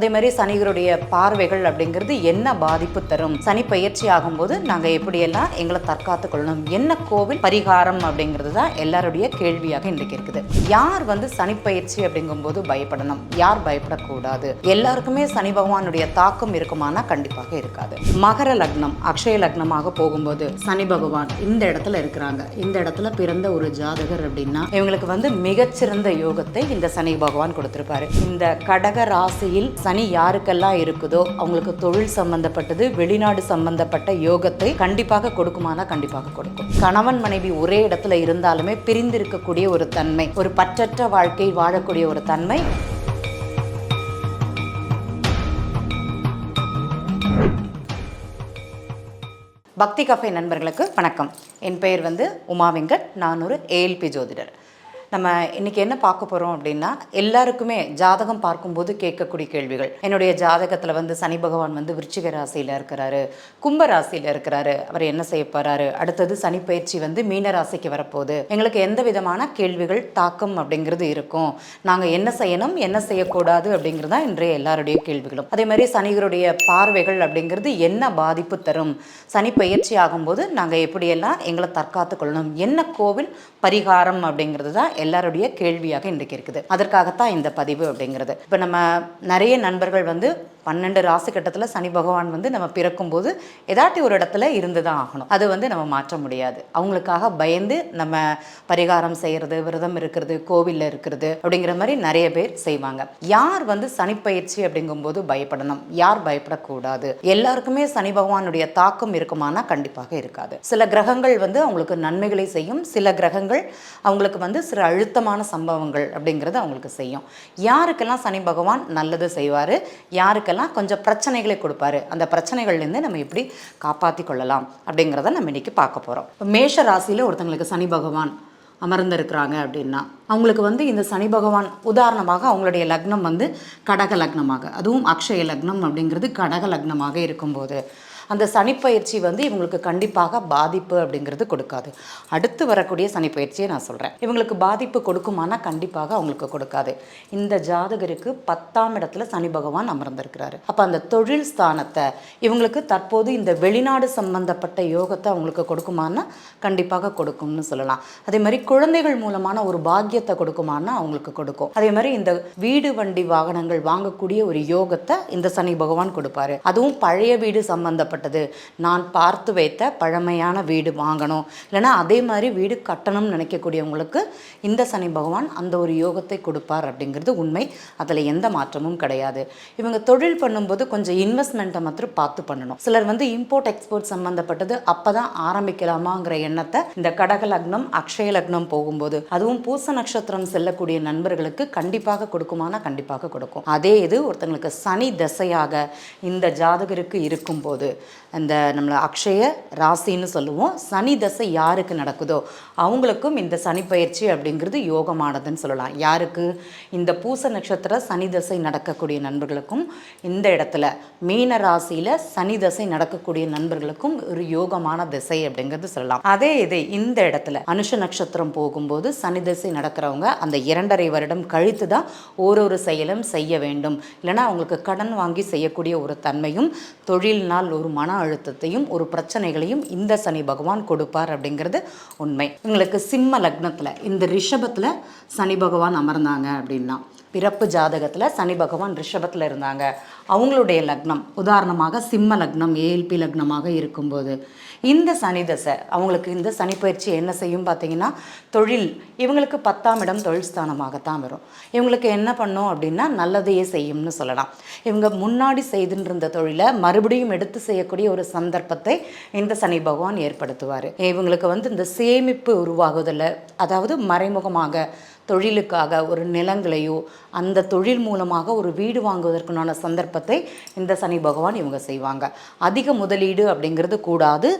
அதே மாதிரி சனிகளுடைய பார்வைகள் அப்படிங்கிறது என்ன பாதிப்பு தரும்? சனி பயிற்சி ஆகும்போது நாங்கள் எப்படியெல்லாம் எங்களை தற்காத்து கொள்ளணும்? என்ன கோவில் பரிகாரம் அப்படிங்கிறது தான் எல்லாருடைய கேள்வியாக இன்றைக்கு இருக்குது. யார் வந்து சனி பயிற்சி அப்படிங்கும்போது பயப்படணும்? யார் பயப்படக்கூடாது? எல்லாருக்குமே சனி பகவானுடைய தாக்கம் இருக்குமானா கண்டிப்பாக இருக்காது. மகர லக்னம் அக்ஷய லக்னமாக போகும்போது சனி பகவான் இந்த இடத்துல இருக்கிறாங்க. இந்த இடத்துல பிறந்த ஒரு ஜாதகர் அப்படின்னா இவங்களுக்கு வந்து மிகச்சிறந்த யோகத்தை இந்த சனி பகவான் கொடுத்திருப்பாரு. இந்த கடக ராசியில் சனி யாருக்கெல்லாம் இருக்குதோ அவங்களுக்கு தொழில் சம்பந்தப்பட்டது வெளிநாடு சம்பந்தப்பட்ட யோகத்தை கண்டிப்பாக கொடுக்குமானா கண்டிப்பாக கொடுக்கும். கணவன் மனைவி ஒரே இடத்துல இருந்தாலுமே பிரிந்து இருக்கக்கூடிய ஒரு தன்மை ஒரு பற்றற்ற வாழ்க்கை வாழக்கூடிய ஒரு தன்மை. பக்தி கஃபே நண்பர்களுக்கு வணக்கம். என் பெயர் வந்து உமா வெங்கட் நான் ஒரு ஏஎல்பி ஜோதிடர். நம்ம இன்னைக்கு என்ன பார்க்க போகிறோம் அப்படின்னா எல்லாருக்குமே ஜாதகம் பார்க்கும்போது கேட்கக்கூடிய கேள்விகள். என்னுடைய ஜாதகத்தில் வந்து சனி பகவான் வந்து விருச்சிக ராசியில் இருக்கிறாரு கும்ப ராசியில் இருக்கிறாரு அவர் என்ன செய்ய போகிறாரு அடுத்தது சனி பயிற்சி வந்து மீன ராசிக்கு வரப்போகுது. எங்களுக்கு எந்த விதமான கேள்விகள் தாக்கம் அப்படிங்கிறது இருக்கும். நாங்கள் என்ன செய்யணும் என்ன செய்யக்கூடாது அப்படிங்கிறது தான் இன்றைய எல்லாருடைய கேள்விகளும். அதே மாதிரி சனிகருடைய பார்வைகள் அப்படிங்கிறது என்ன பாதிப்பு தரும்? சனி பயிற்சி ஆகும்போது நாங்கள் எப்படியெல்லாம் எங்களை தற்காத்து கொள்ளணும்? என்ன கோவில் பரிகாரம் அப்படிங்கிறது தான் எல்லாருடைய கேள்வியாக இன்றைக்கு இருக்குது. அதற்காகத்தான் இந்த பதிவு அப்படிங்கிறது. இப்போ நம்ம நிறைய நண்பர்கள் வந்து பன்னெண்டு ராசி கட்டத்தில் சனி பகவான் வந்து நம்ம பிறக்கும்போது ஏதாட்டி ஒரு இடத்துல இருந்து தான் ஆகணும். அது வந்து நம்ம மாற்ற முடியாது. அவங்களுக்காக பயந்து நம்ம பரிகாரம் செய்கிறது விரதம் இருக்கிறது கோவிலில் இருக்கிறது அப்படிங்கிற மாதிரி நிறைய பேர் செய்வாங்க. யார் வந்து சனிப்பயிற்சி அப்படிங்கும்போது பயப்படணும்? யார் பயப்படக்கூடாது? எல்லாருக்குமே சனி பகவானுடைய தாக்கம் இருக்குமானா கண்டிப்பாக இருக்காது. சில கிரகங்கள் வந்து அவங்களுக்கு நன்மைகளை செய்யும். சில கிரகங்கள் அவங்களுக்கு வந்து சில அழுத்தமான சம்பவங்கள் அப்படிங்கிறது அவங்களுக்கு செய்யும். யாருக்கெல்லாம் சனி பகவான் நல்லது செய்வார்? யாருக்கெல்லாம் கொஞ்சம் பிரச்சனைகளை கொடுப்பாரு. அந்த பிரச்சனைகள்லேருந்து நம்ம எப்படி காப்பாற்றி கொள்ளலாம் அப்படிங்கிறத நம்ம இன்னைக்கு பார்க்க போகிறோம் மேஷ ராசியில் ஒருத்தங்களுக்கு சனி பகவான் அமர்ந்திருக்கிறாங்க அப்படின்னா அவங்களுக்கு வந்து இந்த சனி பகவான் உதாரணமாக அவங்களுடைய லக்னம் வந்து கடக லக்னமாக அதுவும் அக்ஷய லக்னம் அப்படிங்கிறது கடக லக்னமாக இருக்கும்போது அந்த சனிப்பயிற்சி வந்து இவங்களுக்கு கண்டிப்பாக பாதிப்பு அப்படிங்கிறது கொடுக்காது. அடுத்து வரக்கூடிய சனிப்பயிற்சியை நான் சொல்கிறேன் இவங்களுக்கு பாதிப்பு கொடுக்குமானா கண்டிப்பாக அவங்களுக்கு கொடுக்காது. இந்த ஜாதகருக்கு பத்தாம் இடத்துல சனி பகவான் அமர்ந்திருக்கிறாரு. அப்போ அந்த தொழில் ஸ்தானத்தை இவங்களுக்கு தற்போது இந்த வெளிநாடு சம்பந்தப்பட்ட யோகத்தை அவங்களுக்கு கொடுக்குமானா கண்டிப்பாக கொடுக்கும்னு சொல்லலாம். அதே மாதிரி குழந்தைகள் மூலமான ஒரு பாக்கியத்தை கொடுக்குமானா அவங்களுக்கு கொடுக்கும். அதே மாதிரி இந்த வீடு வண்டி வாகனங்கள் வாங்கக்கூடிய ஒரு யோகத்தை இந்த சனி பகவான் கொடுப்பாரு. அதுவும் பழைய வீடு ஏற்பட்டது நான் பார்த்து வைத்த பழமையான வீடு வாங்கணும். இல்லைன்னா அதே மாதிரி வீடு கட்டணும்னு நினைக்கக்கூடியவங்களுக்கு இந்த சனி பகவான் அந்த ஒரு யோகத்தை கொடுப்பார் அப்படிங்கிறது உண்மை. அதில் எந்த மாற்றமும் கிடையாது. இவங்க தொழில் பண்ணும்போது கொஞ்சம் இன்வெஸ்ட்மெண்ட்டை மாத்திரம் பார்த்து பண்ணணும். சிலர் வந்து இம்போர்ட் எக்ஸ்போர்ட் சம்மந்தப்பட்டது அப்போ தான் ஆரம்பிக்கலாமாங்கிற எண்ணத்தை இந்த கடக லக்னம் அக்ஷய லக்னம் போகும்போது அதுவும் பூச நட்சத்திரம் செல்லக்கூடிய நண்பர்களுக்கு கண்டிப்பாக கொடுக்குமானா கண்டிப்பாக கொடுக்கும். அதே இது ஒருத்தங்களுக்கு சனி தசையாக இந்த ஜாதகருக்கு இருக்கும்போது அந்த நம்மளை அக்ஷய ராசின்னு சொல்லுவோம். சனி தசை யாருக்கு நடக்குதோ அவங்களுக்கும் இந்த சனி பயிற்சி அப்படிங்கிறது யோகமானதுன்னு சொல்லலாம். யாருக்கு? இந்த பூச நட்சத்திர சனி தசை நடக்கக்கூடிய நண்பர்களுக்கும் இந்த இடத்துல மீன ராசியில் சனி தசை நடக்கக்கூடிய நண்பர்களுக்கும் ஒரு யோகமான திசை அப்படிங்கிறது சொல்லலாம். அதே இது இந்த இடத்துல அனுஷ நட்சத்திரம் போகும்போது சனி தசை நடக்கிறவங்க அந்த இரண்டரை வருடம் கழித்து தான் ஒரு ஒரு செயலும் செய்ய வேண்டும். இல்லைன்னா அவங்களுக்கு கடன் வாங்கி செய்யக்கூடிய ஒரு தன்மையும் தொழில்னால் ஒரு மன அழுத்தத்தையும் ஒரு பிரச்சனைகளையும் இந்த சனி பகவான் கொடுப்பார் அப்படிங்கிறது உண்மை. உங்களுக்கு சிம்ம லக்னத்தில் இந்த ரிஷபத்தில் சனி பகவான் அமர்ந்தாங்க அப்படின்னா பிறப்பு ஜாதகத்தில் சனி பகவான் ரிஷபத்தில் இருந்தாங்க. அவங்களுடைய லக்னம் உதாரணமாக சிம்ம லக்னம் ஏஎல்பி லக்னமாக இருக்கும்போது. இந்த சனி தசை அவங்களுக்கு இந்த சனி பயிற்சி என்ன செய்யும் பார்த்தீங்கன்னா தொழில் இவங்களுக்கு பத்தாம் இடம் தொழில் ஸ்தானமாகத்தான் வரும். இவங்களுக்கு என்ன பண்ணும் அப்படின்னா நல்லதையே செய்யும்னு சொல்லலாம். இவங்க முன்னாடி செய்துட்டு இருந்த தொழிலை மறுபடியும் எடுத்து செய்யக்கூடிய ஒரு சந்தர்ப்பத்தை இந்த சனி பகவான் ஏற்படுத்துவார். இவங்களுக்கு வந்து இந்த சேமிப்பு உருவாகுதில்லை அதாவது மறைமுகமாக தொழிலுக்காக ஒரு நிலங்களையோ அந்த தொழில் மூலமாக ஒரு வீடு வாங்குவதற்குண்டான சந்தர்ப்பத்தை இந்த சனி பகவான் இவங்க செய்வாங்க. அதிக முதலீடு அப்படிங்கிறது கூடாது.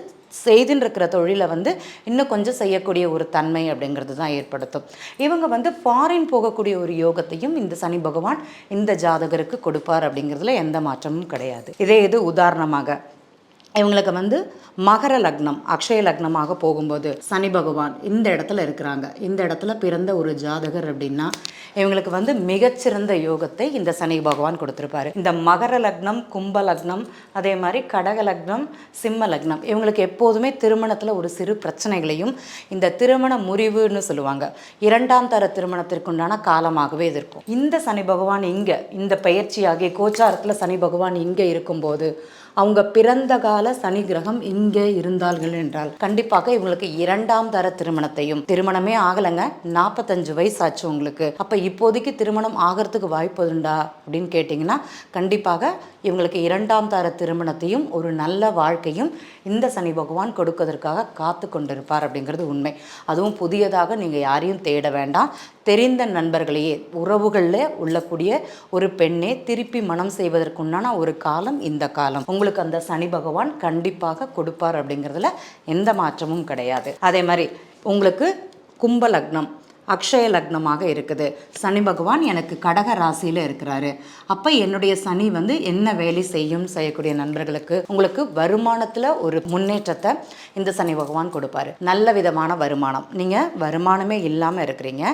செய்துன்னு இருக்கிற தொழிலை வந்து இன்னும் கொஞ்சம் செய்யக்கூடிய ஒரு தன்மை அப்படிங்கிறது தான் ஏற்படுத்தும். இவங்க வந்து ஃபாரின் போகக்கூடிய ஒரு யோகத்தையும் இந்த சனி பகவான் இந்த ஜாதகருக்கு கொடுப்பார் அப்படிங்கிறதுல எந்த மாற்றமும் கிடையாது. இதே இது உதாரணமாக. இவங்களுக்கு வந்து மகர லக்னம் அக்ஷய லக்னமாக போகும்போது சனி பகவான் இந்த இடத்துல இருக்கிறாங்க. இந்த இடத்துல பிறந்த ஒரு ஜாதகர் அப்படின்னா இவங்களுக்கு வந்து மிகச்சிறந்த யோகத்தை இந்த சனி பகவான் கொடுத்துருப்பாரு. இந்த மகர லக்னம் கும்ப லக்னம் அதே மாதிரி கடக லக்னம் சிம்ம லக்னம் இவங்களுக்கு எப்போதுமே திருமணத்தில் ஒரு சிறு பிரச்சனைகளையும் இந்த திருமண முறிவுன்னு சொல்லுவாங்க. இரண்டாம் தர திருமணத்திற்குண்டான காலமாகவே இது இருக்கும். இந்த சனி பகவான் இங்கே இந்த பயிற்சியாகிய கோச்சாரத்தில் சனி பகவான் இங்கே இருக்கும்போது அவங்க பிறந்த கால சனி கிரகம் இங்கே இருந்தார்கள் என்றால் கண்டிப்பாக இவங்களுக்கு இரண்டாம் தர திருமணத்தையும். திருமணமே ஆகலைங்க. நாற்பத்தஞ்சு வயசு ஆச்சு உங்களுக்கு. அப்போ இப்போதைக்கு திருமணம் ஆகிறதுக்கு வாய்ப்பு உண்டா? அப்படின்னு கேட்டிங்கன்னா கண்டிப்பாக இவங்களுக்கு இரண்டாம் தர திருமணத்தையும் ஒரு நல்ல வாழ்க்கையும் இந்த சனி பகவான் கொடுப்பதற்காக காத்து கொண்டிருப்பார் அப்படிங்கிறது உண்மை. அதுவும் புதியதாக நீங்கள் யாரையும் தேட வேண்டாம். தெரிந்த நண்பர்களையே உறவுகளில் உள்ளக்கூடிய ஒரு பெண்ணே திருப்பி மனம் செய்வதற்குண்டான ஒரு காலம் இந்த காலம். உங்களுக்கு அந்த சனி பகவான் கண்டிப்பாக கொடுப்பார் அப்படிங்கிறதுல எந்த மாற்றமும் கிடையாது. அதே மாதிரி உங்களுக்கு கும்ப லக்னம் அக்ஷய லக்னமாக இருக்குது. சனி பகவான் எனக்கு கடக ராசியில் இருக்கிறாரு. அப்போ என்னுடைய சனி வந்து என்ன வேலை செய்யும் செய்யக்கூடிய நண்பர்களுக்கு உங்களுக்கு வருமானத்தில் ஒரு முன்னேற்றத்தை இந்த சனி பகவான் கொடுப்பாரு. நல்ல விதமான வருமானம். நீங்கள் வருமானமே இல்லாமல் இருக்கிறீங்க.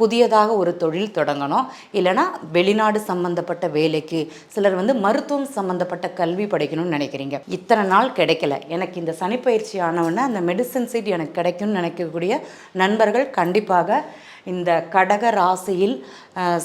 புதியதாக ஒரு தொழில் தொடங்கணும். இல்லைனா வெளிநாடு சம்பந்தப்பட்ட வேலைக்கு சிலர் வந்து மருத்துவம் சம்பந்தப்பட்ட கல்வி படிக்கணும்னு நினைக்கிறீங்க. இத்தனை நாள் கிடைக்கல. எனக்கு இந்த சனிப்பயிற்சி ஆனவுடனே அந்த மெடிசன் சீட் எனக்கு கிடைக்கும்னு நினைக்கக்கூடிய நண்பர்கள் கண்டிப்பாக இந்த கடக ராசியில்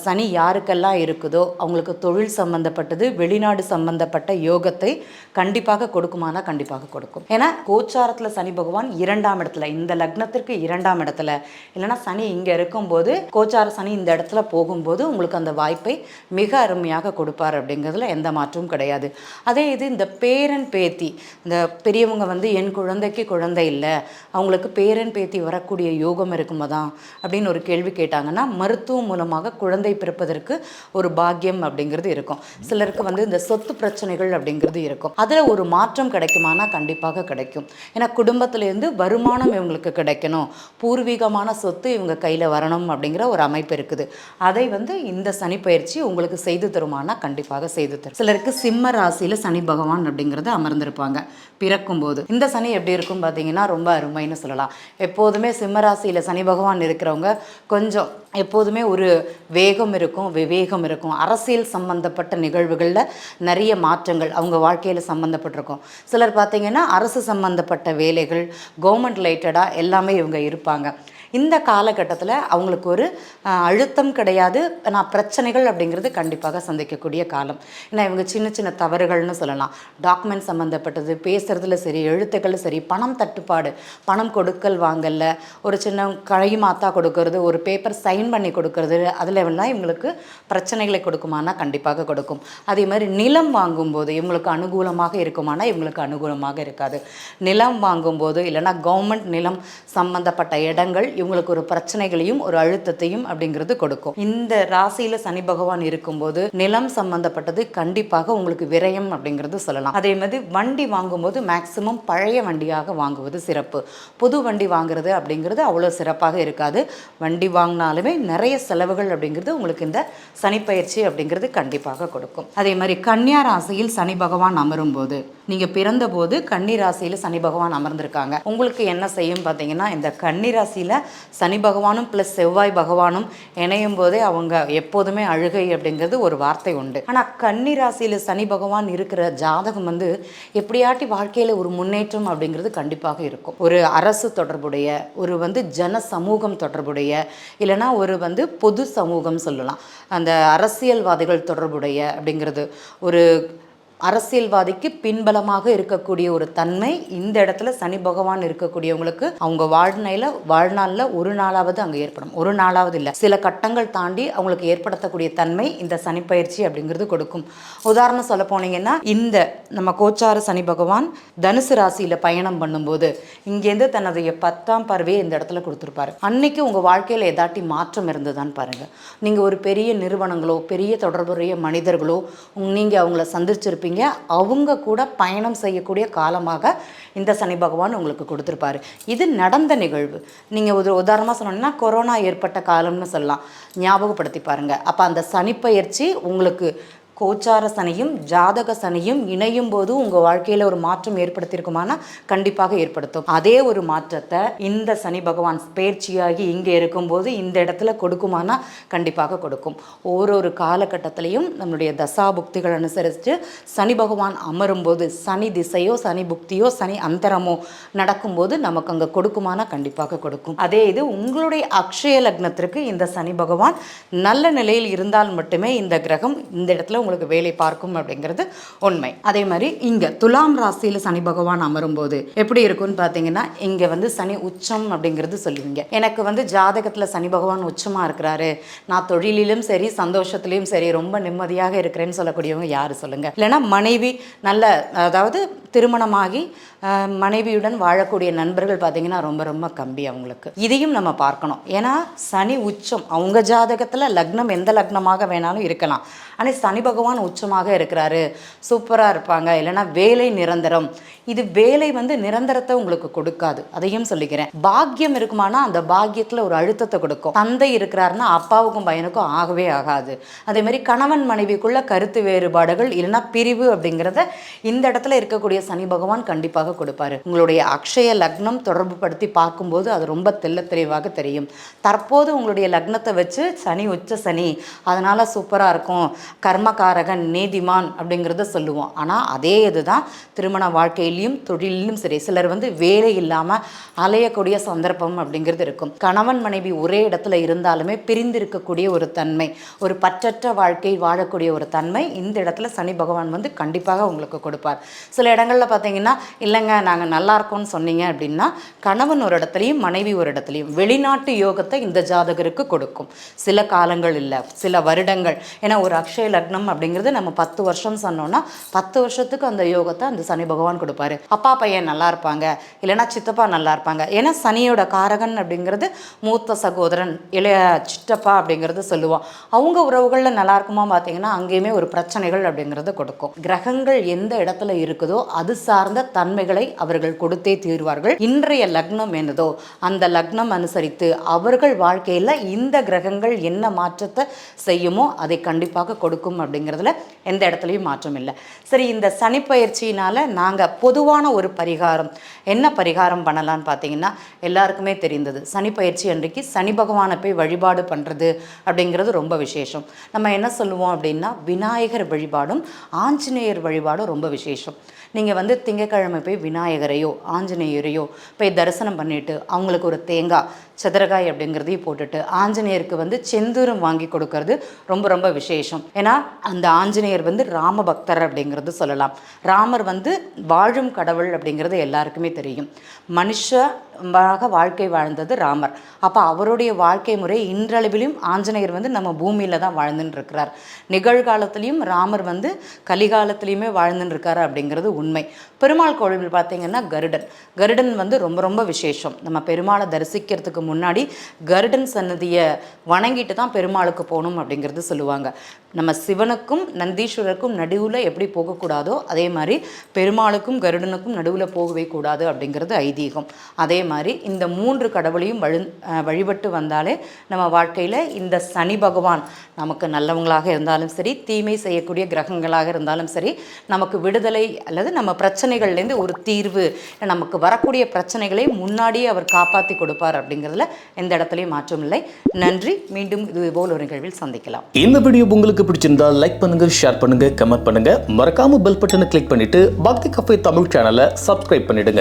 சனி யாருக்கெல்லாம் இருக்குதோ அவங்களுக்கு தொழில் சம்பந்தப்பட்டது வெளிநாடு சம்பந்தப்பட்ட யோகத்தை கண்டிப்பாக கொடுக்குமானா கண்டிப்பாக கொடுக்கும். ஏன்னா கோச்சாரத்தில் சனி பகவான் இரண்டாம் இடத்துல இந்த லக்னத்திற்கு இரண்டாம் இடத்துல. இல்லைன்னா சனி இங்கே இருக்கும்போது கோச்சார சனி இந்த இடத்துல போகும்போது உங்களுக்கு அந்த வாய்ப்பை மிக அருமையாக கொடுப்பார் அப்படிங்கிறதுல எந்த மாற்றமும் கிடையாது. அதே இது இந்த பேரன் பேத்தி இந்த பெரியவங்க வந்து என் குழந்தைக்கு குழந்தை இல்லை அவங்களுக்கு பேரன் பேத்தி வரக்கூடிய யோகம் இருக்குமா தான் அப்படின்னு ஒரு கேள்வி கேட்டாங்கன்னா மருத்துவம் மூலமாக குழந்தை பிறப்பதற்கு ஒரு பாக்கியம் அப்படிங்கிறது இருக்கும். சிலருக்கு வந்து இந்த சொத்து பிரச்சனைகள் அப்படிங்கிறது இருக்கும். அதில் ஒரு மாற்றம் கிடைக்குமானா கண்டிப்பாக கிடைக்கும். ஏன்னா குடும்பத்திலேருந்து வருமானம் இவங்களுக்கு கிடைக்கணும். பூர்வீகமான சொத்து இவங்க கையில் வரணும் அப்படிங்கிற ஒரு அமைப்பு இருக்குது. அதை வந்து இந்த சனி பயிற்சி உங்களுக்கு செய்து தருமானா கண்டிப்பாக செய்து தரும். சிலருக்கு சிம்ம ராசியில் சனி பகவான் அப்படிங்கிறது அமர்ந்திருப்பாங்க. பிறக்கும்போது. இந்த சனி எப்படி இருக்கும் பார்த்தீங்கன்னா ரொம்ப அருமைன்னு சொல்லலாம். எப்போதுமே சிம்மராசியில் சனி பகவான் இருக்கிறவங்க கொஞ்சம் எப்போதுமே ஒரு வேகம் இருக்கும் விவேகம் இருக்கும். அரசியல் சம்பந்தப்பட்ட நிகழ்வுகளில் நிறைய மாற்றங்கள் அவங்க வாழ்க்கையில் சம்மந்தப்பட்டிருக்கும் சிலர் பார்த்தீங்கன்னா அரசு சம்பந்தப்பட்ட வேலைகள் கவர்மெண்ட் ரிலேட்டடாக எல்லாமே இவங்க இருப்பாங்க. இந்த காலகட்டத்தில் அவங்களுக்கு ஒரு அழுத்தம் கிடையாது. நான் பிரச்சனைகள் அப்படிங்கிறது கண்டிப்பாக சந்திக்கக்கூடிய காலம். ஏன்னா இவங்க சின்ன சின்ன தவறுகள்னு சொல்லலாம். டாக்குமெண்ட் சம்மந்தப்பட்டது பேசுகிறதுல சரி எழுத்துக்கள் சரி பணம் தட்டுப்பாடு பணம் கொடுக்கல் வாங்கல ஒரு சின்ன கழி மாத்தா கொடுக்கறது ஒரு பேப்பர் சைன் பண்ணி கொடுக்கறது அதில் எல்லாம் இவங்களுக்கு பிரச்சனைகளை கொடுக்குமானா கண்டிப்பாக கொடுக்கும். அதே மாதிரி நிலம் வாங்கும்போது இவங்களுக்கு அனுகூலமாக இருக்குமானா இவங்களுக்கு அனுகூலமாக இருக்காது. நிலம் வாங்கும்போது இல்லைன்னா கவர்மெண்ட் நிலம் சம்மந்தப்பட்ட இடங்கள் இவங்களுக்கு ஒரு பிரச்சனைகளையும் ஒரு அழுத்தத்தையும் அப்படிங்கிறது கொடுக்கும். இந்த ராசியில சனி பகவான் இருக்கும்போது நிலம் சம்பந்தப்பட்டது கண்டிப்பாக உங்களுக்கு விரயம் அப்படிங்கிறது சொல்லலாம். அதே மாதிரி வண்டி வாங்கும்போது மேக்சிமம் பழைய வண்டியாக வாங்குவது சிறப்பு. புது வண்டி வாங்குறது அப்படிங்கிறது அவ்வளோ சிறப்பாக இருக்காது. வண்டி வாங்கினாலுமே நிறைய செலவுகள் அப்படிங்கிறது உங்களுக்கு இந்த சனிப்பயிற்சி அப்படிங்கிறது கண்டிப்பாக கொடுக்கும். அதே மாதிரி கன்னியா ராசியில் சனி பகவான் அமரும் போது நீங்க பிறந்த போது கன்னி ராசியில சனி பகவான் அமர்ந்திருக்காங்க. உங்களுக்கு என்ன செய்யும் பார்த்தீங்கன்னா இந்த கன்னி ராசியில சனி பகவானும் ப்ளஸ் செவ்வாய் பகவானும் இணையும் போதே அவங்க எப்போதுமே அழுகை அப்படிங்கிறது ஒரு வார்த்தை உண்டு. ஆனால் கன்னி ராசியில் சனி பகவான் இருக்கிற ஜாதகம் வந்து எப்படியாட்டி வாழ்க்கையில் ஒரு முன்னேற்றம் அப்படிங்கிறது கண்டிப்பாக இருக்கும். ஒரு அரசு தொடர்புடைய ஒரு வந்து ஜன சமூகம் தொடர்புடைய இல்லைன்னா ஒரு வந்து பொது சமூகம் சொல்லலாம். அந்த அரசியல்வாதிகள் தொடர்புடைய அப்படிங்கிறது ஒரு அரசியல்வாதிக்கு பின்பலமாக இருக்கக்கூடிய ஒரு தன்மை இந்த இடத்துல சனி பகவான் இருக்கக்கூடியவங்களுக்கு அவங்க வாழ்நிலையில் வாழ்நாளில் ஒரு நாளாவது அங்கே ஏற்படும். ஒரு நாளாவது இல்லை. சில கட்டங்கள் தாண்டி அவங்களுக்கு ஏற்படுத்தக்கூடிய தன்மை இந்த சனி பயிற்சி அப்படிங்கிறது கொடுக்கும். உதாரணம் சொல்ல போனீங்கன்னா இந்த நம்ம கோச்சார சனி பகவான் தனுசு ராசியில் பயணம் பண்ணும்போது இங்கேருந்து தன்னுடைய பத்தாம் பார்வையை இந்த இடத்துல கொடுத்துருப்பாரு. அன்னைக்கு உங்கள் வாழ்க்கையில் ஏதாட்டி மாற்றம் இருந்ததான்னு பாருங்கள் நீங்கள் ஒரு பெரிய நிறுவனங்களோ பெரிய தொடர்புடைய மனிதர்களோ நீங்கள் அவங்கள சந்திச்சிருப்பீங்க. அவங்க கூட பயணம் செய்யக்கூடிய காலமாக இந்த சனி பகவான் உங்களுக்கு கொடுத்துருப்பாரு. இது நடந்த நிகழ்வு. நீங்கள் ஒரு உதாரணமாக சொன்னீங்கன்னா கொரோனா ஏற்பட்ட காலம்னு சொல்லலாம். ஞாபகப்படுத்தி பாருங்கள் அப்போ அந்த சனிப்பயிற்சி உங்களுக்கு கோச்சார சனியும் ஜாதக சனியும் இணையும் போது உங்கள் வாழ்க்கையில் ஒரு மாற்றம் ஏற்படுத்தியிருக்குமானா கண்டிப்பாக ஏற்படுத்தும். அதே ஒரு மாற்றத்தை இந்த சனி பகவான் பயிற்சியாகி இங்கே இருக்கும்போது இந்த இடத்துல கொடுக்குமானா கண்டிப்பாக கொடுக்கும். ஓரொரு காலகட்டத்திலையும் நம்மளுடைய தசா புக்திகள் அனுசரித்து சனி பகவான் அமரும்போது சனி திசையோ சனி புக்தியோ சனி அந்தரமோ நடக்கும்போது நமக்கு அங்கே கொடுக்குமானா கண்டிப்பாக கொடுக்கும். அதே இது உங்களுடைய அக்ஷய லக்னத்திற்கு இந்த சனி பகவான் நல்ல நிலையில் இருந்தால் மட்டுமே இந்த கிரகம் இந்த இடத்துல உங்களுக்கு வேலை பார்க்கும் அப்படிங்கிறது உண்மை. அதே மாதிரி இங்கே துலாம் ராசியில் சனி பகவான் அமரும்போது எப்படி இருக்கும்னு பார்த்தீங்கன்னா இங்கே வந்து சனி உச்சம் அப்படிங்கிறது சொல்லுவீங்க. எனக்கு வந்து ஜாதகத்தில் சனி பகவான் உச்சமாக இருக்கிறாரு. நான் தொழிலிலும் சரி சந்தோஷத்துலேயும் சரி ரொம்ப நிம்மதியாக இருக்கிறேன்னு சொல்லக்கூடியவங்க யார் சொல்லுங்கள் இல்லைன்னா மனைவி நல்ல அதாவது திருமணமாகி மனைவியுடன் வாழக்கூடிய நண்பர்கள் பார்த்தீங்கன்னா ரொம்ப ரொம்ப கம்பி அவங்களுக்கு. இதையும் நம்ம பார்க்கணும். ஏன்னா சனி உச்சம் அவங்க ஜாதகத்தில் லக்னம் எந்த லக்னமாக வேணாலும் இருக்கலாம். ஆனால் சனி பகவான் உச்சமாக இருக்கிறாரு. சூப்பராக இருப்பாங்க. இல்லைன்னா வேலை நிரந்தரம். இது வேலை வந்து நிரந்தரத்தை உங்களுக்கு கொடுக்காது. அதையும் சொல்லிக்கிறேன் பாக்கியம் இருக்குமானா அந்த பாக்கியத்தில் ஒரு அழுத்தத்தை கொடுக்கும். தந்தை இருக்கிறாருன்னா அப்பாவுக்கும் பையனுக்கும் ஆகவே ஆகாது. அதே மாதிரி கணவன் மனைவிக்குள்ள கருத்து வேறுபாடுகள் இல்லைன்னா பிரிவு அப்படிங்கிறத இந்த இடத்துல இருக்கக்கூடிய சனி பகவான் கண்டிப்பாக கொடுப்பாரு. உங்களுடைய அக்ஷய லக்னம் தொடர்பு படுத்தி பார்க்கும்போது அது ரொம்ப தெல்ல தெளிவாக தெரியும். தற்போது உங்களுடைய லக்னத்தை வச்சு சனி உச்ச சனி. அதனால சூப்பராக இருக்கும். கர்மகாரகன் நீதிமான் அப்படிங்கிறத சொல்லுவோம். ஆனால் அதே இதுதான் திருமண வாழ்க்கையிலையும் தொழிலிலும் சரி சிலர் வந்து வேலை இல்லாமல் அலையக்கூடிய சந்தர்ப்பம் அப்படிங்கிறது இருக்கும். கணவன் மனைவி ஒரே இடத்துல இருந்தாலுமே பிரிந்து இருக்கக்கூடிய ஒரு தன்மை ஒரு பற்றற்ற வாழ்க்கை வாழக்கூடிய ஒரு தன்மை இந்த இடத்துல சனி பகவான் வந்து கண்டிப்பாக உங்களுக்கு கொடுப்பார். சில இடங்களில் பார்த்தீங்கன்னா இல்லைங்க நாங்கள் நல்லா இருக்கோம்னு சொன்னீங்க அப்படின்னா கணவன் ஒரு இடத்துலையும் மனைவி ஒரு இடத்துலையும் வெளிநாட்டு யோகத்தை இந்த ஜாதகருக்கு கொடுக்கும். சில காலங்கள் இல்லை சில வருடங்கள். ஏன்னா ஒரு அக்ஷய லக்னம் அப்படிங்கிறது நம்ம பத்து வருஷம் சொன்னோம்னா பத்து வருஷத்துக்கு அந்த யோகத்தை அந்த சனி பகவான் கொடுப்பார். அப்பா பையன் நல்லா இருப்பாங்க. இல்லைன்னா சித்தப்பா நல்லா இருப்பாங்க. ஏன்னா சனியோட காரகன் அப்படிங்கிறது மூத்த சகோதரன் இளைய சித்தப்பா அப்படிங்கிறது சொல்லுவோம் அவங்க உறவுகளில் நல்லா இருக்குமா பார்த்தீங்கன்னா அங்கேயுமே ஒரு பிரச்சனைகள் அப்படிங்கிறது கொடுக்கும். கிரகங்கள் எந்த இடத்துல இருக்குதோ அது சார்ந்த தன்மைகளை அவர்கள் கொடுத்தே தீர்வார்கள். இன்றைய லக்னம் என்னதோ அந்த லக்னம் அனுசரித்து அவர்கள் வாழ்க்கையில் இந்த கிரகங்கள் என்ன மாற்றத்தை செய்யுமோ அதை கண்டிப்பாக கொடுக்கும் அப்படிங்கிறதுல எந்த இடத்துலையும் மாற்றம் இல்லை. சரி இந்த சனி பயிற்சியினால நாங்கள் பொதுவான ஒரு பரிகாரம். என்ன பரிகாரம் பண்ணலாம்னு பார்த்தீங்கன்னா எல்லாருக்குமே தெரிந்தது. சனி பயிற்சி அன்றைக்கு சனி பகவானை போய் வழிபாடு பண்ணுறது அப்படிங்கிறது ரொம்ப விசேஷம். நம்ம என்ன சொல்லுவோம் அப்படின்னா விநாயகர் வழிபாடும் ஆஞ்சநேயர் வழிபாடும் ரொம்ப விசேஷம். நீங்கள் வந்து திங்கக்கிழமை போய் விநாயகரையோ ஆஞ்சநேயரையோ போய் தரிசனம் பண்ணிட்டு அவங்களுக்கு ஒரு தேங்காய் சதுரகாய் அப்படிங்கிறதையும் போட்டுட்டு ஆஞ்சநேயருக்கு வந்து செந்தூரம் வாங்கி கொடுக்கறது ரொம்ப ரொம்ப விசேஷம். ஏன்னா அந்த ஆஞ்சநேயர் வந்து ராம பக்தர் அப்படிங்கிறது சொல்லலாம். ராமர் வந்து வாழும் கடவுள் அப்படிங்கிறது எல்லாருக்குமே தெரியும். மனுஷமாக வாழ்க்கை வாழ்ந்தது ராமர். அப்போ அவருடைய வாழ்க்கை முறை இன்றளவிலும் ஆஞ்சநேயர் வந்து நம்ம பூமியில் தான் வாழ்ந்துன்னு இருக்கிறார் நிகழ்காலத்திலையும் ராமர் வந்து கலிகாலத்திலையுமே வாழ்ந்துன்னு இருக்காரு அப்படிங்கிறது உண்மை. பெருமாள் கோவில் பார்த்தீங்கன்னா கருடன். கருடன் வந்து ரொம்ப ரொம்ப விசேஷம். நம்ம பெருமாளை தரிசிக்கிறதுக்கு முன்னாடி கருடன் சன்னதியை வணங்கிட்டு தான் பெருமாளுக்கு போகணும் அப்படிங்கிறது சொல்லுவாங்க. நம்ம சிவனுக்கும் நந்தீஸ்வரருக்கும் நடுவில் எப்படி போகக்கூடாதோ அதே மாதிரி பெருமாளுக்கும் கருடனுக்கும் நடுவில் போகவே கூடாது அப்படிங்கிறது ஐதீகம். அதே மாதிரி இந்த மூன்று கடவுளையும் வழி வழிபட்டு வந்தாலே நம்ம வாழ்க்கையில் இந்த சனி பகவான் நமக்கு நல்லவங்களாக இருந்தாலும் சரி தீமை செய்யக்கூடிய கிரகங்களாக இருந்தாலும் சரி நமக்கு விடுதலை அல்லது நம்ம பிரச்சனைகள்லேருந்து ஒரு தீர்வு நமக்கு வரக்கூடிய பிரச்சனைகளை முன்னாடியே அவர் காப்பாற்றி கொடுப்பார் அப்படிங்கிறதுல எந்த இடத்துலையும் மாற்றம் இல்லை. நன்றி. மீண்டும் இது போல் ஒரு நிகழ்வில் சந்திக்கலாம். இந்த வீடியோ உங்களுக்கு பிடிச்சிருந்தா லைக் பண்ணுங்க ஷேர் பண்ணுங்க கமெண்ட் பண்ணுங்க. மறக்காம பெல் பட்டனை கிளிக் பண்ணிட்டு பக்தி கஃபே தமிழ் சேனலை சப்ஸ்கிரைப் பண்ணிடுங்க.